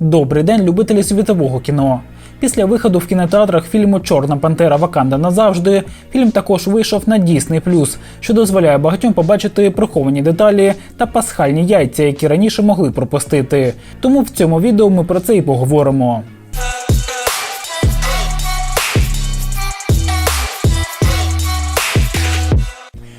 Добрий день, любителі світового кіно. Після виходу в кінотеатрах фільму Чорна Пантера Ваканда назавжди фільм також вийшов на Disney+, що дозволяє багатьом побачити приховані деталі та пасхальні яйця, які раніше могли пропустити. Тому в цьому відео ми про це і поговоримо.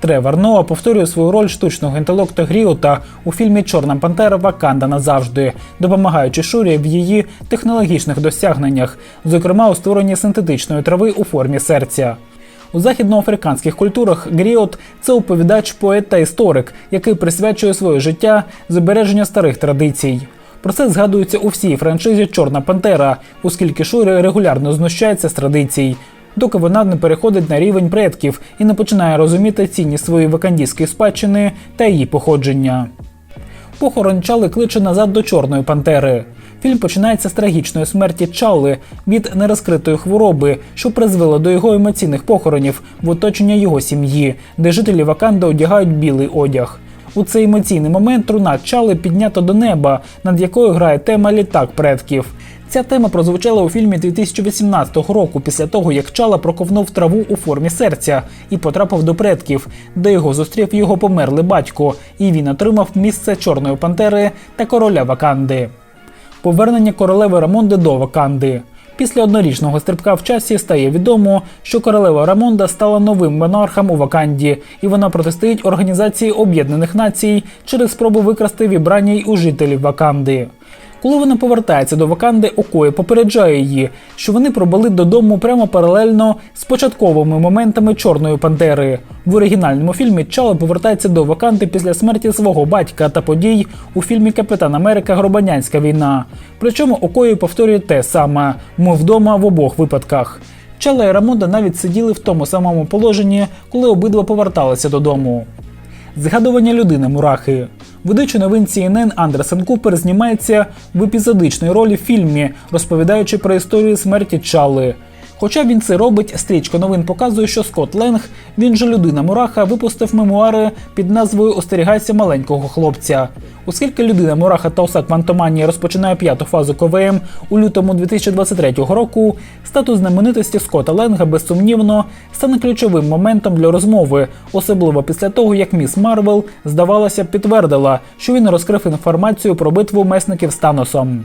Тревор Ноа повторює свою роль штучного інтелекту Гріота у фільмі Чорна Пантера Ваканда назавжди, допомагаючи Шурі в її технологічних досягненнях, зокрема у створенні синтетичної трави у формі серця. У західноафриканських культурах Гріот це оповідач, поет та історик, який присвячує своє життя збереженню старих традицій. Про це згадується у всій франшизі Чорна Пантера, оскільки Шурі регулярно знущається з традицій, доки вона не переходить на рівень предків і не починає розуміти цінність своєї вакандійської спадщини та її походження. Похорон Чали кличе назад до Чорної Пантери. Фільм починається з трагічної смерті Чалли від нерозкритої хвороби, що призвело до його емоційних похоронів в оточення його сім'ї, де жителі Ваканди одягають білий одяг. У цей емоційний момент труна Чали піднята до неба, над якою грає тема літак предків. Ця тема прозвучала у фільмі 2018 року після того, як Чала проковнув траву у формі серця і потрапив до предків, де його зустрів його померлий батько, і він отримав місце Чорної Пантери та короля Ваканди. Повернення королеви Рамонди до Ваканди. Після однорічного стрибка в часі стає відомо, що королева Рамонда стала новим монархом у Ваканді, і вона протистоїть Організації Об'єднаних Націй через спробу викрасти вібраній у жителів Ваканди. Коли вона повертається до Ваканди, Окої попереджає її, що вони пробули додому прямо паралельно з початковими моментами Чорної Пантери. В оригінальному фільмі Чала повертається до Ваканди після смерті свого батька та подій у фільмі Капітан Америка Гробанянська війна. Причому Окої повторює те саме: ми вдома в обох випадках. Чала і Рамонда навіть сиділи в тому самому положенні, коли обидва поверталися додому. Згадування людини Мурахи. Ведучий новин CNN Андерсен Купер знімається в епізодичній ролі в фільмі, розповідаючи про історію смерті Чалли. Хоча він це робить, стрічка новин показує, що Скотт Ленг, він же людина Мураха, випустив мемуари під назвою Остерігайся маленького хлопця. Оскільки людина Мураха та Осак Мантоманії розпочинає п'яту фазу КВМ у лютому 2023 року, статус знаменитості Скотта Ленга безсумнівно стане ключовим моментом для розмови, особливо після того, як міс Марвел, здавалося, підтвердила, що він розкрив інформацію про битву месників з Таносом.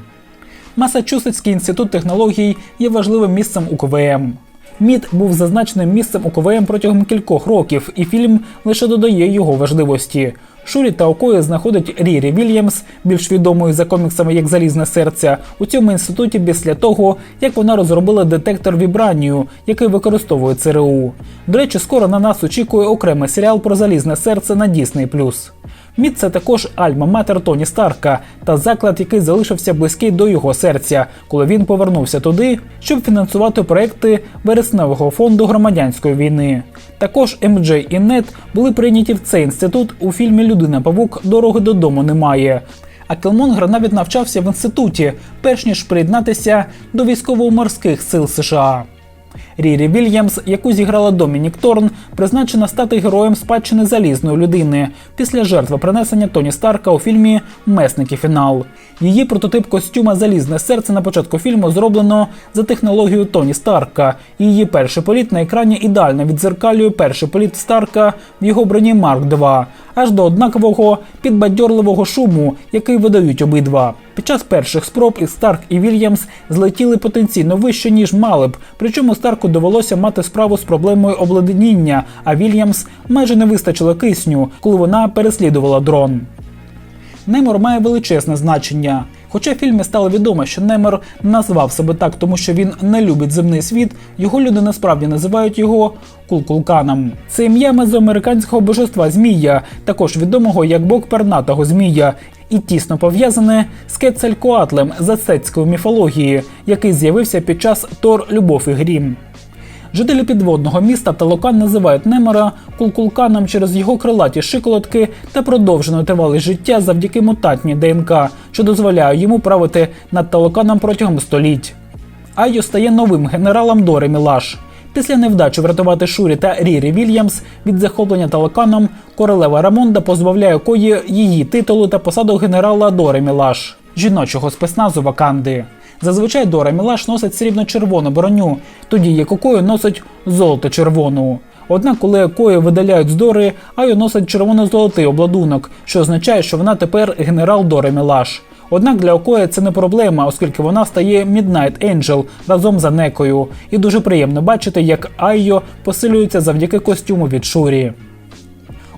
Масачусетський інститут технологій є важливим місцем у КВМ. МІД був зазначеним місцем у КВМ протягом кількох років, і фільм лише додає його важливості. Шурі та Окої знаходить Рірі Вільямс, більш відомою за коміксами як Залізне серце, у цьому інституті після того, як вона розробила детектор вібранію, який використовує ЦРУ. До речі, скоро на нас очікує окремий серіал про залізне серце на Disney+. Мід це також альма-матер Тоні Старка та заклад, який залишився близький до його серця, коли він повернувся туди, щоб фінансувати проекти вересневого фонду громадянської війни. Також МДЖ і НЕТ були прийняті в цей інститут у фільмі Людина Павук Дороги додому немає. А Келмонгер навіть навчався в інституті, перш ніж приєднатися до військово-морських сил США. Рірі Вільямс, яку зіграла Домінік Торн, призначена стати героєм спадщини залізної людини після жертви принесення Тоні Старка у фільмі Месники фінал. Її прототип костюма Залізне серце на початку фільму зроблено за технологією Тоні Старка. Її перший політ на екрані ідеально відзеркалює перший політ Старка в його броні Марк 2 аж до однакового підбадьорливого шуму, який видають обидва. Під час перших спроб і Старк і Вільямс злетіли потенційно вище, ніж мали б. Причому Старку довелося мати справу з проблемою обледеніння, а Вільямс майже не вистачило кисню, коли вона переслідувала дрон. Немор має величезне значення. Хоча в фільмі стало відомо, що Немер назвав себе так, тому що він не любить земний світ, його люди насправді називають його Кулкулканом. Це ім'я мезоамериканського божества Змія, також відомого як бог пернатого Змія, і тісно пов'язане з Кецалькоатлем з ацетської міфології, який з'явився під час Тор Любов і Грім. Жителі підводного міста Талокан називають Немера кулкулканом через його крилаті шиколотки та продовжену тривалість життя завдяки мутантній ДНК, що дозволяє йому правити над Талоканом протягом століть. Айо стає новим генералом Дори Мілаш. Після невдачі врятувати Шурі та Рірі Вільямс від захоплення Талаканом, королева Рамонда позбавляє Кої її титулу та посаду генерала Дори Мілаш, жіночого спецназу Ваканди. Зазвичай Дора Мілаш носить срібно-червону броню, тоді як Окою носить золото-червону. Однак, коли Окою видаляють з Дори, Айо носить червоно-золотий обладунок, що означає, що вона тепер генерал Дори Мілаш. Однак для Окоя це не проблема, оскільки вона стає Midnight Angel разом з Анекою. І дуже приємно бачити, як Айо посилюється завдяки костюму від Шурі.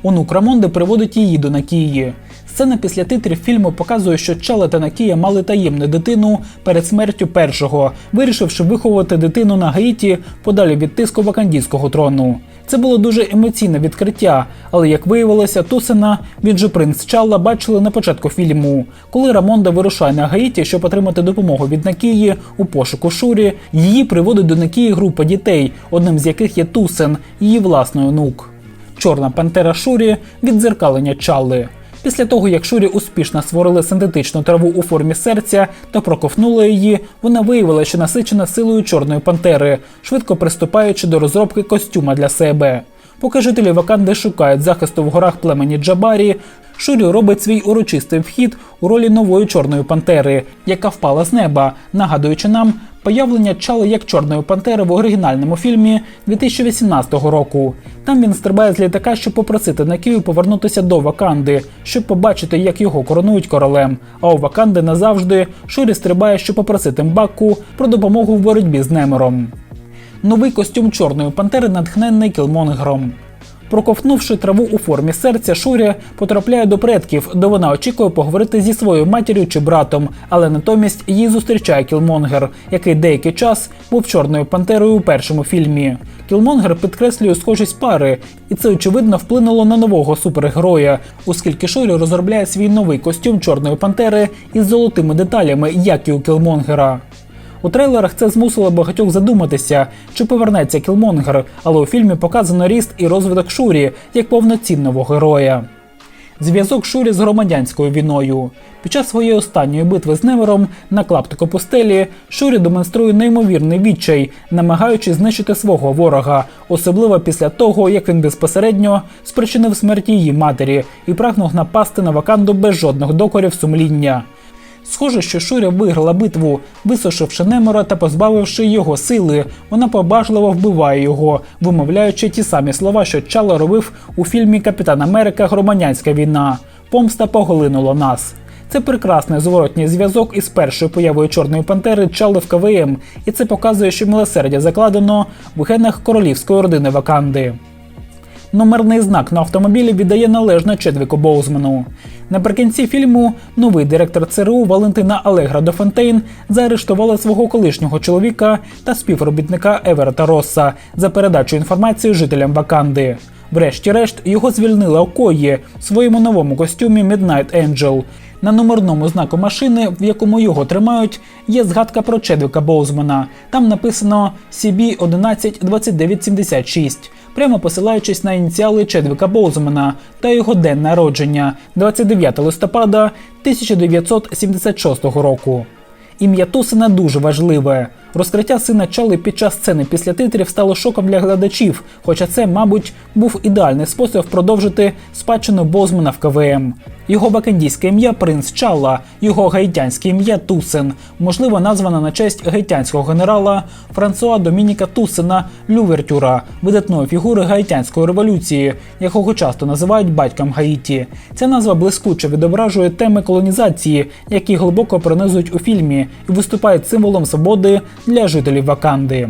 Онук Рамонди приводить її до Накії. Сцена після титрів фільму показує, що Чала та Накія мали таємну дитину перед смертю першого, вирішивши виховувати дитину на Гаїті подалі від тиску вакандійського трону. Це було дуже емоційне відкриття, але як виявилося, Тусена він же принц Чалла бачили на початку фільму. Коли Рамонда вирушає на Гаїті, щоб отримати допомогу від Накії у пошуку Шурі, її приводить до Накії група дітей, одним з яких є Тусен, її власний онук. Чорна пантера Шурі віддзеркалення Чалли. Після того, як Шурі успішно створили синтетичну траву у формі серця та проковнули її, вона виявила, що насичена силою чорної пантери, швидко приступаючи до розробки костюма для себе. Поки жителі Ваканди шукають захисту в горах племені Джабарі, Шурі робить свій урочистий вхід у ролі нової чорної пантери, яка впала з неба, нагадуючи нам появлення Чали як чорної пантери в оригінальному фільмі 2018 року. Там він стрибає з літака, щоб попросити на Накію повернутися до Ваканди, щоб побачити, як його коронують королем. А у Ваканди назавжди Шурі стрибає, щоб попросити Мбаку про допомогу в боротьбі з Немером. Новий костюм чорної пантери натхнений Кілмонгером. Проковтнувши траву у формі серця, Шуря потрапляє до предків, де вона очікує поговорити зі своєю матір'ю чи братом, але натомість її зустрічає Кілмонгер, який деякий час був чорною пантерою у першому фільмі. Кілмонгер підкреслює схожість пари, і це очевидно вплинуло на нового супергероя, оскільки Шурі розробляє свій новий костюм чорної пантери із золотими деталями, як і у Кілмонгера. У трейлерах це змусило багатьох задуматися, чи повернеться Кілмонгер, але у фільмі показано ріст і розвиток Шурі як повноцінного героя. Зв'язок Шурі з громадянською війною. Під час своєї останньої битви з Невером на клаптику пустелі Шурі демонструє неймовірний відчай, намагаючись знищити свого ворога, особливо після того, як він безпосередньо спричинив смерть її матері і прагнув напасти на Ваканду без жодних докорів сумління. Схоже, що Шуря виграла битву, висушивши Немора та позбавивши його сили. Вона побажливо вбиває його, вимовляючи ті самі слова, що Чало робив у фільмі Капітан Америка Громадянська війна. Помста поглинула нас. Це прекрасний зворотній зв'язок із першою появою Чорної пантери Чали в КВМ, і це показує, що милосердя закладено в генах королівської родини Ваканди. Номерний знак на автомобілі віддає належне Чедвіку Боузману. Наприкінці фільму новий директор ЦРУ Валентина Алегра до Фонтейн заарештувала свого колишнього чоловіка та співробітника Еверета Росса за передачу інформації жителям Ваканди. Врешті-решт його звільнили Окої в своєму новому костюмі Midnight Angel. На номерному знаку машини, в якому його тримають, є згадка про Чедвіка Боузмана. Там написано CB 112976, прямо посилаючись на ініціали Чедвіка Боузмана та його день народження 29 листопада 1976 року. Ім'я Тусина дуже важливе. Розкриття сина Чали під час сцени після титрів стало шоком для глядачів, хоча це, мабуть, був ідеальний спосіб продовжити спадщину Бозмана в КВМ. Його вакандійське ім'я принц Чалла, його гаїтянське ім'я Тусен, можливо, названо на честь гаїтянського генерала Франсуа Домініка Тусена Лювертюра, видатної фігури гаїтянської революції, якого часто називають батьком Гаїті. Ця назва блискуче відображує теми колонізації, які глибоко пронизують у фільмі і виступають символом свободи для жителів Ваканди.